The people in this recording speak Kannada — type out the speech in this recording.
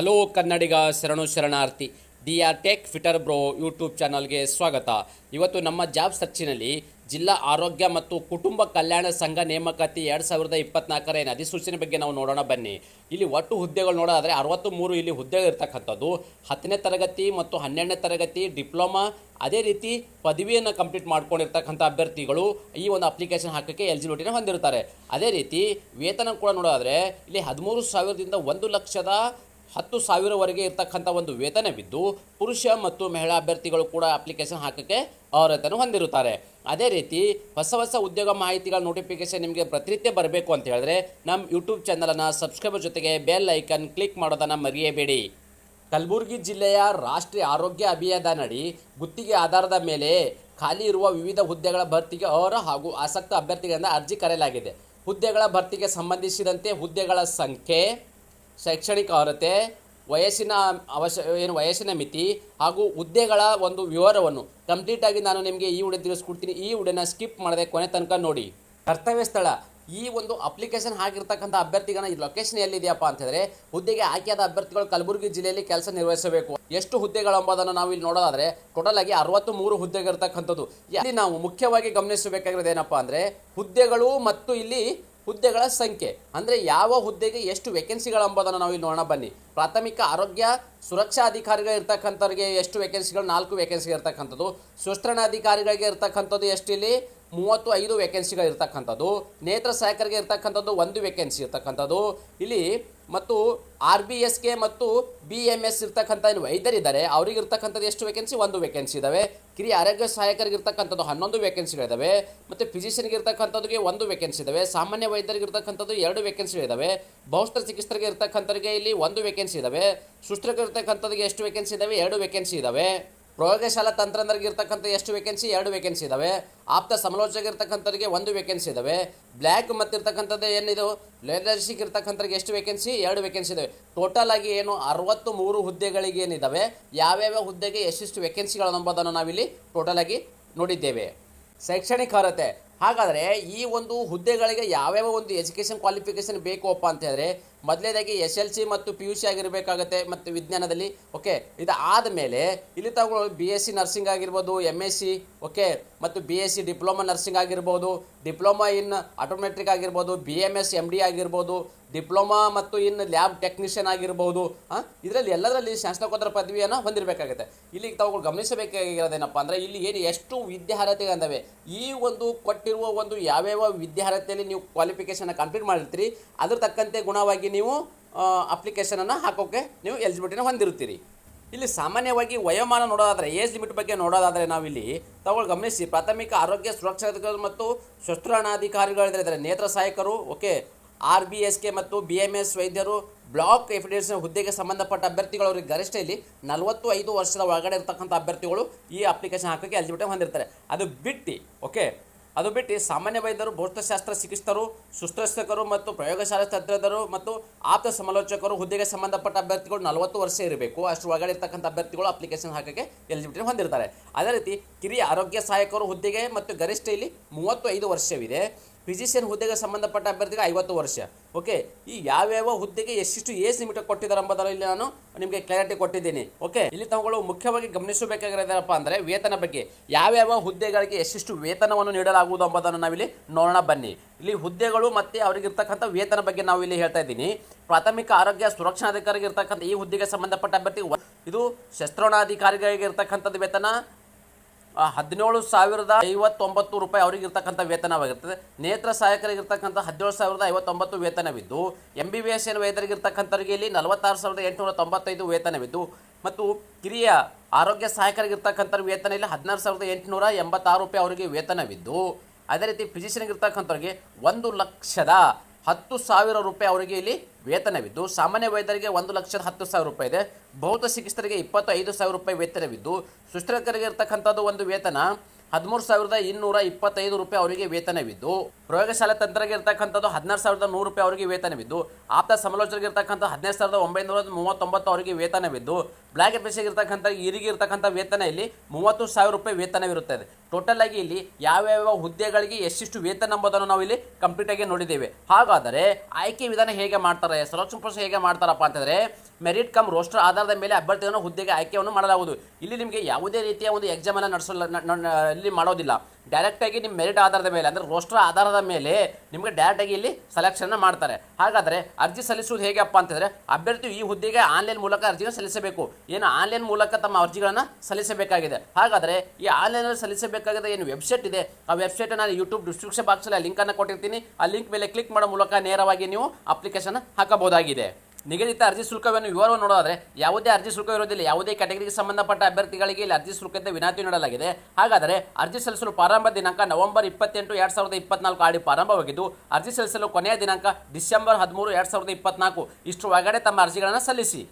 ಹಲೋ ಕನ್ನಡಿಗ ಶರಣು ಶರಣಾರ್ಥಿ D R tech fitter bro YouTube ಚಾನಲ್ಗೆ ಸ್ವಾಗತ. ಇವತ್ತು ನಮ್ಮ ಜಾಬ್ ಸರ್ಚಿನಲ್ಲಿ ಜಿಲ್ಲಾ ಆರೋಗ್ಯ ಮತ್ತು ಕುಟುಂಬ ಕಲ್ಯಾಣ ಸಂಘ ನೇಮಕಾತಿ ಎರಡು ಸಾವಿರದ ಇಪ್ಪತ್ನಾಲ್ಕರ ಏನು ಅಧಿಸೂಚನೆ ಬಗ್ಗೆ ನಾವು ನೋಡೋಣ ಬನ್ನಿ. ಇಲ್ಲಿ ಒಟ್ಟು ಹುದ್ದೆಗಳು ನೋಡೋದಾದರೆ ಅರವತ್ತು ಮೂರು ಇಲ್ಲಿ ಹುದ್ದೆಗಳು ಇರ್ತಕ್ಕಂಥದ್ದು. ಹತ್ತನೇ ತರಗತಿ ಮತ್ತು ಹನ್ನೆರಡನೇ ತರಗತಿ ಡಿಪ್ಲೊಮಾ, ಅದೇ ರೀತಿ ಪದವಿಯನ್ನು ಕಂಪ್ಲೀಟ್ ಮಾಡ್ಕೊಂಡಿರ್ತಕ್ಕಂಥ ಅಭ್ಯರ್ಥಿಗಳು ಈ ಒಂದು ಅಪ್ಲಿಕೇಶನ್ ಹಾಕೋಕ್ಕೆ ಎಲಿಜಿಬಿಲಿಟಿನ ಹೊಂದಿರ್ತಾರೆ ಅದೇ ರೀತಿ ವೇತನ ಕೂಡ ನೋಡೋದಾದರೆ ಇಲ್ಲಿ ಹದಿಮೂರು ಸಾವಿರದಿಂದ ಒಂದು ಲಕ್ಷದ ಹತ್ತು ಸಾವಿರವರೆಗೆ ಇರ್ತಕ್ಕಂಥ ಒಂದು ವೇತನವಿದ್ದು ಪುರುಷ ಮತ್ತು ಮಹಿಳಾ ಅಭ್ಯರ್ಥಿಗಳು ಕೂಡ ಅಪ್ಲಿಕೇಶನ್ ಹಾಕೋಕ್ಕೆ ಅರ್ಹತೆಯನ್ನು ಹೊಂದಿರುತ್ತಾರೆ. ಅದೇ ರೀತಿ ಹೊಸ ಹೊಸ ಉದ್ಯೋಗ ಮಾಹಿತಿಗಳ ನೋಟಿಫಿಕೇಶನ್ ನಿಮಗೆ ಪ್ರತಿನಿತ್ಯ ಬರಬೇಕು ಅಂತ ಹೇಳಿದ್ರೆ ನಮ್ಮ ಯೂಟ್ಯೂಬ್ ಚಾನಲನ್ನು ಸಬ್ಸ್ಕ್ರೈಬರ್ ಜೊತೆಗೆ ಬೆಲ್ ಐಕನ್ ಕ್ಲಿಕ್ ಮಾಡೋದನ್ನು ಮರೆಯಬೇಡಿ. ಕಲಬುರಗಿ ಜಿಲ್ಲೆಯ ರಾಷ್ಟ್ರೀಯ ಆರೋಗ್ಯ ಅಭಿಯಾನದಡಿ ಗುತ್ತಿಗೆ ಆಧಾರದ ಮೇಲೆ ಖಾಲಿ ಇರುವ ವಿವಿಧ ಹುದ್ದೆಗಳ ಭರ್ತಿಗೆ ಅವರ ಹಾಗೂ ಆಸಕ್ತ ಅಭ್ಯರ್ಥಿಗಳಿಂದ ಅರ್ಜಿ ಕರೆಯಲಾಗಿದೆ. ಹುದ್ದೆಗಳ ಭರ್ತಿಗೆ ಸಂಬಂಧಿಸಿದಂತೆ ಹುದ್ದೆಗಳ ಸಂಖ್ಯೆ ಶೈಕ್ಷಣಿಕ ಅರ್ಹತೆ, ವಯಸ್ಸಿನ ಅವಶ್ಯ ಏನು ವಯಸ್ಸಿನ ಮಿತಿ ಹಾಗೂ ಹುದ್ದೆಗಳ ಒಂದು ವಿವರವನ್ನು ಕಂಪ್ಲೀಟಾಗಿ ನಾನು ನಿಮಗೆ ಈ ಹುಡೆ ತಿಳಿಸ್ಕೊಡ್ತೀನಿ. ಈ ಹುಡೆನ ಸ್ಕಿಪ್ ಮಾಡದೆ ಕೊನೆ ತನಕ ನೋಡಿ. ಕರ್ತವ್ಯ ಸ್ಥಳ. ಈ ಒಂದು ಅಪ್ಲಿಕೇಶನ್ ಹಾಕಿರ್ತಕ್ಕಂಥ ಅಭ್ಯರ್ಥಿಗಳ ಈ ಲೊಕೇಶನ್ ಎಲ್ಲಿದೆಯಪ್ಪ ಅಂತ ಹುದ್ದೆಗೆ ಆಯ್ಕೆಯಾದ ಅಭ್ಯರ್ಥಿಗಳು ಕಲಬುರಗಿ ಜಿಲ್ಲೆಯಲ್ಲಿ ಕೆಲಸ ನಿರ್ವಹಿಸಬೇಕು. ಎಷ್ಟು ಹುದ್ದೆಗಳೆಂಬುದನ್ನು ನಾವು ಇಲ್ಲಿ ನೋಡೋದಾದರೆ ಟೋಟಲ್ ಆಗಿ ಅರವತ್ತು ಮೂರು ಹುದ್ದೆಗಳಿರ್ತಕ್ಕಂಥದ್ದು. ಇಲ್ಲಿ ನಾವು ಮುಖ್ಯವಾಗಿ ಗಮನಿಸಬೇಕಾಗಿರೋದು ಏನಪ್ಪಾ ಅಂದ್ರೆ ಹುದ್ದೆಗಳು ಮತ್ತು ಇಲ್ಲಿ ಹುದ್ದೆಗಳ ಸಂಖ್ಯೆ. ಅಂದರೆ ಯಾವ ಹುದ್ದೆಗೆ ಎಷ್ಟು ವೇಕೆನ್ಸಿಗಳು ಎಂಬುದನ್ನು ನಾವು ಇಲ್ಲಿ ನೋಡೋಣ, ಬನ್ನಿ. ಪ್ರಾಥಮಿಕ ಆರೋಗ್ಯ ಸುರಕ್ಷಾ ಅಧಿಕಾರಿಗಳು ಇರ್ತಕ್ಕಂಥವ್ರಿಗೆ ಎಷ್ಟು ವೇಕೆನ್ಸಿಗಳು ನಾಲ್ಕು ವೇಕೆನ್ಸಿ ಇರ್ತಕ್ಕಂಥದ್ದು. ಅಧಿಕಾರಿಗಳಿಗೆ ಇರ್ತಕ್ಕಂಥದ್ದು ಎಷ್ಟು ಇಲ್ಲಿ ಮೂವತ್ತು ಐದು ವೇಕೆನ್ಸಿಗಳು ಇರ್ತಕ್ಕಂಥದ್ದು. ನೇತ್ರ ಸಹಾಯಕರಿಗೆ ಇರ್ತಕ್ಕಂಥದ್ದು ಒಂದು ವೇಕೆನ್ಸಿ ಇರ್ತಕ್ಕಂಥದ್ದು. ಇಲ್ಲಿ ಮತ್ತು ಆರ್ ಬಿ ಎಸ್ಗೆ ಮತ್ತು ಬಿ ಎಂ ಎಸ್ ಇರ್ತಕ್ಕಂಥ ಏನು ವೈದ್ಯರಿದ್ದಾರೆ ಅವ್ರಿಗೆ ಇರ್ತಕ್ಕಂಥದ್ದು ಎಷ್ಟು ವೇಕೆನ್ಸಿ ಒಂದು ವೇಕೆನ್ಸಿ ಇದ್ದಾವೆ ಕಿರಿಯ ಆರೋಗ್ಯ ಸಹಾಯಕರಿಗೆ ಇರ್ತಕ್ಕಂಥದ್ದು ಹನ್ನೊಂದು ವೇಕೆನ್ಸಿಗಳಿದ್ದಾವೆ ಮತ್ತು ಫಿಸಿಷಿಯನ್ಗೆ ಇರ್ತಕ್ಕಂಥದ್ದಿಗೆ ಒಂದು ವೇಕೆನ್ಸಿ ಇದ್ದಾವೆ ಸಾಮಾನ್ಯ ವೈದ್ಯರಿಗೆ ಇರ್ತಕ್ಕಂಥದ್ದು ಎರಡು ವೇಕೆನ್ಸಿಗಳಿದ್ದಾವೆ ಬಹುಸ್ತ್ರ ಚಿಕಿತ್ಸರಿಗೆ ಇರ್ತಕ್ಕಂಥವ್ರಿಗೆ ಇಲ್ಲಿ ಒಂದು ವೇಕೆನ್ಸಿ ಇದ್ದಾವೆ ಸುಶ್ರಕ್ಕೆ ಇರ್ತಕ್ಕಂಥದ್ದಿಗೆ ಎಷ್ಟು ವೇಕೆನ್ಸಿ ಇದ್ದಾವೆ ಎರಡು ವೇಕೆನ್ಸಿ ಇದ್ದಾವೆ ಪ್ರಯೋಗಶಾಲಾ ತಂತ್ರಜ್ಞರಿಗೆ ಇರ್ತಕ್ಕಂಥ ಎಷ್ಟು ವೇಕೆನ್ಸಿ ಎರಡು ವೇಕೆನ್ಸಿ ಇದ್ದಾವೆ ಆಪ್ತ ಸಮಾಲೋಚಕ ಇರ್ತಕ್ಕಂಥವ್ರಿಗೆ ಒಂದು ವೇಕೆನ್ಸಿ ಇದ್ದಾವೆ ಬ್ಲ್ಯಾಕ್ ಮತ್ತು ಇರ್ತಕ್ಕಂಥದ್ದು ಏನಿದು? ಲೇಡರ್ಶಿಪ್ ಇರ್ತಕ್ಕಂಥವ್ರಿಗೆ ಎಷ್ಟು ವೇಕೆನ್ಸಿ ಎರಡು ವೇಕೆನ್ಸಿ ಇದ್ದಾವೆ ಟೋಟಲ್ ಆಗಿ ಏನು? ಅರವತ್ತು ಮೂರು ಹುದ್ದೆಗಳಿಗೆ ಏನಿದ್ದಾವೆ ಯಾವ್ಯಾವ ಹುದ್ದೆಗೆ ಎಷ್ಟೆಷ್ಟು ವೇಕೆನ್ಸಿಗಳು ಅನ್ನೋದನ್ನು ನಾವಿಲ್ಲಿ ಟೋಟಲ್ ಆಗಿ ನೋಡಿದ್ದೇವೆ. ಶೈಕ್ಷಣಿಕ ಅರ್ಹತೆ. ಹಾಗಾದರೆ ಈ ಒಂದು ಹುದ್ದೆಗಳಿಗೆ ಯಾವ್ಯಾವ ಒಂದು ಎಜುಕೇಷನ್ ಕ್ವಾಲಿಫಿಕೇಷನ್ ಬೇಕಪ್ಪ ಅಂತ ಹೇಳಿದ್ರೆ ಮೊದಲನೇದಾಗಿ ಎಸ್ ಎಲ್ ಸಿ ಮತ್ತು ಪಿ ಯು ಸಿ ಆಗಿರಬೇಕಾಗತ್ತೆ ಮತ್ತು ವಿಜ್ಞಾನದಲ್ಲಿ, ಓಕೆ, ಇದು ಆದಮೇಲೆ ಇಲ್ಲಿ ತಗೊಳ್ಳೋ ಬಿ ಎಸ್ ಸಿ ನರ್ಸಿಂಗ್ ಆಗಿರ್ಬೋದು ಎಂ ಎಸ್ ಸಿ ಓಕೆ, ಮತ್ತು B S C diploma nursing ಆಗಿರ್ಬೋದು, ಡಿಪ್ಲೊಮಾ ಇನ್ ಆಟೋಮೆಟ್ರಿಕ್ ಆಗಿರ್ಬೋದು B M S M D ಆಗಿರ್ಬೋದು ಡಿಪ್ಲೊಮಾ ಮತ್ತು ಇನ್ನು ಲ್ಯಾಬ್ ಟೆಕ್ನಿಷಿಯನ್ ಆಗಿರ್ಬೋದು ಇದರಲ್ಲಿ ಎಲ್ಲದರಲ್ಲಿ ಶಾಸನಕೋತ್ತರ ಪದವಿಯನ್ನು ಹೊಂದಿರಬೇಕಾಗುತ್ತೆ. ಇಲ್ಲಿ ತಾವುಗಳು ಗಮನಿಸಬೇಕಾಗಿರೋದೇನಪ್ಪ ಅಂದರೆ, ಇಲ್ಲಿ ಏನು ಎಷ್ಟು ವಿದ್ಯಾರ್ಹತೆ ಅಂದವೆ? ಈ ಒಂದು ಕೊಟ್ಟಿರುವ ಒಂದು ಯಾವ್ಯಾವ ವಿದ್ಯಾರ್ಹತೆಯಲ್ಲಿ ನೀವು ಕ್ವಾಲಿಫಿಕೇಶನ್ ಕಂಪ್ಲೀಟ್ ಮಾಡಿರ್ತೀರಿ, ಅದ್ರ ತಕ್ಕಂತೆ ಗುಣವಾಗಿ ನೀವು ಅಪ್ಲಿಕೇಶನನ್ನು ಹಾಕೋಕ್ಕೆ ನೀವು ಎಲಿಜಿಬಿಲಿಟಿನ ಹೊಂದಿರುತ್ತೀರಿ. ಇಲ್ಲಿ ಸಾಮಾನ್ಯವಾಗಿ ವಯೋಮಾನ ನೋಡೋದಾದರೆ ಏಜ್ ಲಿಮಿಟ್ ಬಗ್ಗೆ ನೋಡೋದಾದರೆ ನಾವಿಲ್ಲಿ ತಗೊಳ್ಳಿ ಗಮನಿಸಿ ಪ್ರಾಥಮಿಕ ಆರೋಗ್ಯ ಸುರಕ್ಷಾ ಮತ್ತು ಶಸ್ತ್ರಾಣಾಧಿಕಾರಿಗಳಿದ್ದಾರೆ ನೇತ್ರ ಸಹಾಯಕರು okay R B S K ಮತ್ತು ಬಿ ಎಂ ಎಸ್ ವೈದ್ಯರು ಬ್ಲಾಕ್ ಎಫಿಡೆನ್ಸ್ ಹುದ್ದೆಗೆ ಸಂಬಂಧಪಟ್ಟ ಅಭ್ಯರ್ಥಿಗಳು ಅವರಿಗೆ ಗರಿಷ್ಠ ಇಲ್ಲಿ ನಲವತ್ತು ಐದು ವರ್ಷದ ಒಳಗಡೆ ಇರತಕ್ಕಂಥ ಅಭ್ಯರ್ಥಿಗಳು ಈ ಅಪ್ಲಿಕೇಶನ್ ಹಾಕೋಕ್ಕೆ ಎಲಿಜಿಬಿಲಿಟಿ ಹೊಂದಿರ್ತಾರೆ. ಅದು ಬಿಟ್ಟು ಓಕೆ ಅದು ಬಿಟ್ಟು ಸಾಮಾನ್ಯ ವೈದ್ಯರು, ಭೌತಶಾಸ್ತ್ರ ಚಿಕಿತ್ಸಕರು, ಶುಶ್ರೂಷಕರು ಮತ್ತು ಪ್ರಯೋಗಶಾಲಾ ತಜ್ಞರು ಮತ್ತು ಆಪ್ತ ಸಮಾಲೋಚಕರು ಹುದ್ದೆಗೆ ಸಂಬಂಧಪಟ್ಟ ಅಭ್ಯರ್ಥಿಗಳು ನಲವತ್ತು ವರ್ಷ ಇರಬೇಕು. ಅಷ್ಟು ಒಳಗಡೆ ಇರ್ತಕ್ಕಂಥ ಅಭ್ಯರ್ಥಿಗಳು ಅಪ್ಲಿಕೇಶನ್ ಹಾಕೋಕ್ಕೆ ಎಲಿಜಿಬಿಲಿಟಿ ಹೊಂದಿರ್ತಾರೆ. ಅದೇ ರೀತಿ ಕಿರಿಯ ಆರೋಗ್ಯ ಸಹಾಯಕರು ಹುದ್ದೆಗೆ ಮತ್ತು ಗರಿಷ್ಠ ಇಲ್ಲಿ ಮೂವತ್ತು ಐದು ವರ್ಷವಿದೆ. ಫಿಸಿಷಿಯನ್ ಹುದ್ದೆಗೆ ಸಂಬಂಧಪಟ್ಟ ಅಭ್ಯರ್ಥಿಗೆ ಐವತ್ತು ವರ್ಷ. ಓಕೆ ಈ ಯಾವ್ಯಾವ ಹುದ್ದೆಗೆ ಎಷ್ಟಿಷ್ಟು ಏಜ್ ಲಿಮಿಟ್ ಕೊಟ್ಟಿದ್ದಾರೆ ಎಂಬುದರಲ್ಲಿ ಇಲ್ಲಿ ನಾನು ನಿಮಗೆ ಕ್ಲಾರಿಟಿ ಕೊಟ್ಟಿದ್ದೀನಿ. ಓಕೆ ಇಲ್ಲಿ ತಾವುಗಳು ಮುಖ್ಯವಾಗಿ ಗಮನಿಸಬೇಕಾಗಿರೋದೇನಪ್ಪ ಅಂದರೆ ವೇತನ ಬಗ್ಗೆ. ಯಾವ್ಯಾವ ಹುದ್ದೆಗಳಿಗೆ ಎಷ್ಟಿಷ್ಟು ವೇತನವನ್ನು ನೀಡಲಾಗುವುದು ಎಂಬುದನ್ನು ನಾವಿಲ್ಲಿ ನೋಡೋಣ ಬನ್ನಿ. ಇಲ್ಲಿ ಹುದ್ದೆಗಳು ಮತ್ತು ಅವರಿಗಿರ್ತಕ್ಕಂಥ ವೇತನ ಬಗ್ಗೆ ನಾವು ಇಲ್ಲಿ ಹೇಳ್ತಾ ಇದ್ದೀನಿ. ಪ್ರಾಥಮಿಕ ಆರೋಗ್ಯ ಸುರಕ್ಷಾಧಿಕಾರಿಗೆ ಇರ್ತಕ್ಕಂಥ ಈ ಹುದ್ದೆಗೆ ಸಂಬಂಧಪಟ್ಟ ಅಭ್ಯರ್ಥಿ ಇದು ಶಸ್ತ್ರೋಣಾಧಿಕಾರಿಗಳಿಗೆ ಇರ್ತಕ್ಕಂಥದ್ದು ವೇತನ ಹದಿನೇಳು ಸಾವಿರದ ಐವತ್ತೊಂಬತ್ತು ರೂಪಾಯಿ ಅವರಿಗೆ ಇರ್ತಕ್ಕಂಥ ವೇತನವಾಗಿರ್ತದೆ ನೇತ್ರ ಸಹಾಯಕರಿಗೆ ಇರ್ತಕ್ಕಂಥ ಹದಿನೇಳು ಸಾವಿರದ ಐವತ್ತೊಂಬತ್ತು ವೇತನವಿದ್ದು M B B S N ವೈದ್ಯರಿಗೆ ಇಲ್ಲಿ ನಲವತ್ತಾರು ಸಾವಿರದ ಎಂಟುನೂರ ತೊಂಬತ್ತೈದು ವೇತನವಿದ್ದು, ಮತ್ತು ಕಿರಿಯ ಆರೋಗ್ಯ ಸಹಾಯಕರಿಗೆ ವೇತನ ಇಲ್ಲಿ ಹದಿನಾರು ಸಾವಿರದ ಎಂಟುನೂರ ಎಂಬತ್ತಾರು ರೂಪಾಯಿ ಅವರಿಗೆ ವೇತನವಿದ್ದು, ಅದೇ ರೀತಿ ಫಿಸಿಷಿಯನ್ಗೆ ಇರ್ತಕ್ಕಂಥವ್ರಿಗೆ ಒಂದು ಲಕ್ಷದ ಹತ್ತು ಸಾವಿರ ರೂಪಾಯಿ ಅವರಿಗೆ ಇಲ್ಲಿ ವೇತನವಿದ್ದು, ಸಾಮಾನ್ಯ ವೈದ್ಯರಿಗೆ ಒಂದು ಲಕ್ಷದ ಹತ್ತು ಸಾವಿರ ರೂಪಾಯಿ ಇದೆ. ಭೌತ ಚಿಕಿತ್ಸರಿಗೆ ಇಪ್ಪತ್ತೈದು ಸಾವಿರ ರೂಪಾಯಿ ವೇತನವಿದ್ದು ಸುಶ್ರಕರಿಗೆ ಇರತಕ್ಕಂಥದ್ದು ಒಂದು ವೇತನ. ಹದಿಮೂರು ಸಾವಿರದ ಇನ್ನೂರ ಇಪ್ಪತ್ತೈದು ರೂಪಾಯಿ ಅವರಿಗೆ ವೇತನವಿದ್ದು, ಪ್ರಯೋಗಶಾಲೆ ತಂತ್ರಗೆ ಇರ್ತಕ್ಕಂಥದ್ದು ಹದಿನಾರು ಸಾವಿರದ ನೂರು ರೂಪಾಯಿ ಅವರಿಗೆ ವೇತನವಿದ್ದು, ಆಪ್ತ ಸಮಾಲೋಚನೆಗೆ ಇರ್ತಕ್ಕಂಥ ಹದಿನೈದು ಸಾವಿರದ ಒಂಬೈನೂರ ಮೂವತ್ತೊಂಬತ್ತು ಅವರಿಗೆ ವೇತನವಿದ್ದು ಬ್ಲ್ಯಾಕ್ ಎಫ್ಎಸ್ಗೆ ಇರ್ತಕ್ಕಂಥ ಇರಿಗೆ ಇರತಕ್ಕಂಥ ವೇತನ ಇಲ್ಲಿ ಮೂವತ್ತು ಸಾವಿರ ರೂಪಾಯಿ ವೇತನವಿರುತ್ತದೆ. ಟೋಟಲ್ ಆಗಿ ಇಲ್ಲಿ ಯಾವ್ಯಾವ ಹುದ್ದೆಗಳಿಗೆ ಎಷ್ಟಿಷ್ಟು ವೇತನ ಎಂಬುದನ್ನು ನಾವು ಇಲ್ಲಿ ಕಂಪ್ಲೀಟ್ ಆಗಿ ನೋಡಿದ್ದೇವೆ. ಹಾಗಾದರೆ ಆಯ್ಕೆ ವಿಧಾನ ಹೇಗೆ ಮಾಡ್ತಾರೆ ಸೆಲೆಕ್ಷನ್ ಪ್ರೊಸೆಸ್ ಹೇಗೆ ಮಾಡ್ತಾರಪ್ಪ ಅಂತಂದರೆ ಮೆರಿಟ್ ಕಮ್ ರೋಸ್ಟರ್ ಆಧಾರದ ಮೇಲೆ ಅಭ್ಯರ್ಥಿಗಳನ್ನು ಹುದ್ದೆಗೆ ಆಯ್ಕೆಯನ್ನು ಮಾಡಲಾಗುವುದು. ಇಲ್ಲಿ ನಿಮಗೆ ಯಾವುದೇ ರೀತಿಯ ಒಂದು ಎಕ್ಸಾಮನ್ನು ನಡೆಸಲ್ಲ ಇಲ್ಲಿ ಮಾಡೋದಿಲ್ಲ. ಡೈರೆಕ್ಟಾಗಿ ನಿಮ್ಮ ಮೆರಿಟ್ ಆಧಾರದ ಮೇಲೆ, ಅಂದರೆ ರೋಸ್ಟರ್ ಆಧಾರದ ಮೇಲೆ ನಿಮಗೆ ಡೈರೆಕ್ಟಾಗಿ ಇಲ್ಲಿ ಸೆಲೆಕ್ಷನ್ ಮಾಡ್ತಾರೆ. ಹಾಗಾದರೆ ಅರ್ಜಿ ಸಲ್ಲಿಸುವುದು ಹೇಗಪ್ಪ ಅಂತಂದರೆ ಅಭ್ಯರ್ಥಿಯು ಈ ಹುದ್ದೆಗೆ ಆನ್ಲೈನ್ ಮೂಲಕ ಅರ್ಜಿಯನ್ನು ಸಲ್ಲಿಸಬೇಕು. ಏನು ಆನ್ಲೈನ್ ಮೂಲಕ ತಮ್ಮ ಅರ್ಜಿಗಳನ್ನು ಸಲ್ಲಿಸಬೇಕಾಗಿದೆ. ಹಾಗಾದರೆ ಈ ಆನ್ಲೈನಲ್ಲಿ ಸಲ್ಲಿಸಬೇಕಾಗಿದೆ ಏನು ವೆಬ್ಸೈಟ್ ಇದೆ? ಆ ವೆಬ್ಸೈಟ್ ನಾನು ಯೂಟ್ಯೂಬ್ ಡಿಸ್ಕ್ರಿಪ್ಷನ್ ಬಾಕ್ಸಲ್ಲಿ ಲಿಂಕನ್ನು ಕೊಟ್ಟಿರ್ತೀನಿ. ಆ ಲಿಂಕ್ ಮೇಲೆ ಕ್ಲಿಕ್ ಮಾಡೋ ಮೂಲಕ ನೇರವಾಗಿ ನೀವು ಅಪ್ಲಿಕೇಶನ್ ಹಾಕಬಹುದಾಗಿದೆ. ನಿಗದಿತ ಅರ್ಜಿ ಶುಲ್ಕವನ್ನು ವಿವರವನ್ನು ನೋಡೋದಾದರೆ, ಯಾವುದೇ ಅರ್ಜಿ ಶುಲ್ಕ ಇರುವುದಿಲ್ಲ ಯಾವುದೇ ಕ್ಯಾಟಗರಿಗೆ ಸಂಬಂಧಪಟ್ಟ ಅಭ್ಯರ್ಥಿಗಳಿಗೆ ಇಲ್ಲಿ ಅರ್ಜಿ ಶುಲ್ಕದ ವಿನಾಯಿತಿ ನೀಡಲಾಗಿದೆ. ಹಾಗಾದರೆ ಅರ್ಜಿ ಸಲ್ಲಿಸಲು ಪ್ರಾರಂಭ ದಿನಾಂಕ ನವೆಂಬರ್ ಇಪ್ಪತ್ತೆಂಟು ಎರಡು ಸಾವಿರದ ಇಪ್ಪತ್ನಾಲ್ಕು ಆಡಿ ಪ್ರಾರಂಭವಾಗಿದ್ದು, ಅರ್ಜಿ ಸಲ್ಲಿಸಲು ಕೊನೆಯ ದಿನಾಂಕ ಡಿಸೆಂಬರ್ ಹದಿಮೂರು ಎರಡು ಸಾವಿರದ ಇಪ್ಪತ್ನಾಲ್ಕು. ಇಷ್ಟು ಒಳಗಡೆ ತಮ್ಮ ಅರ್ಜಿಗಳನ್ನು ಸಲ್ಲಿಸಿ.